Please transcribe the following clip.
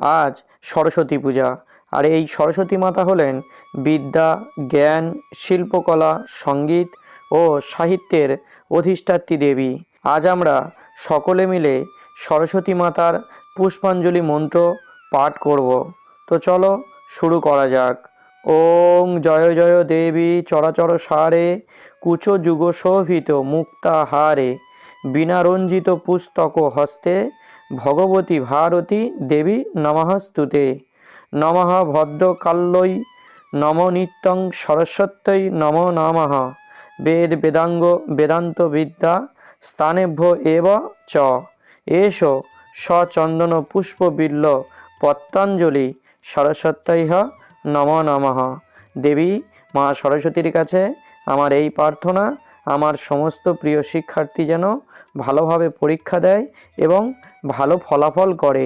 আজ সরস্বতী পূজা। আর এই সরস্বতী মাতা হলেন বিদ্যা, জ্ঞান, শিল্পকলা, সংগীত ও সাহিত্যের অধিষ্ঠাত্রী দেবী। আজ আমরা সকলে মিলে সরস্বতী মাতার পুষ্পাঞ্জলি মন্ত্র পাঠ করব। তো চলো শুরু করা যাক। ওং জয় জয় দেবী চরাচর সারে, কুচ যুগ শোভিত মুক্তাহারে, বিনারঞ্জিত পুস্তক হস্তে ভগবতী ভারতী দেবী নমঃস্তুতে নমঃ ভদ্রকাল্যই নম নিত্যং সরস্বত্যই নমো নমঃ। বেদ বেদাঙ্গ বেদান্ত বিদ্যা স্থানেভ্য এব চ। এসো সচন্দন পুষ্পবিল্ল পত্তাঞ্জলি সরস্বত্যৈহ নম নমঃ। দেবী মা সরস্বতীর কাছে আমার এই প্রার্থনা। আমার সমস্ত প্রিয় শিক্ষার্থী যেন ভালোভাবে পরীক্ষা দেয় এবং ভালো ফলাফল করে।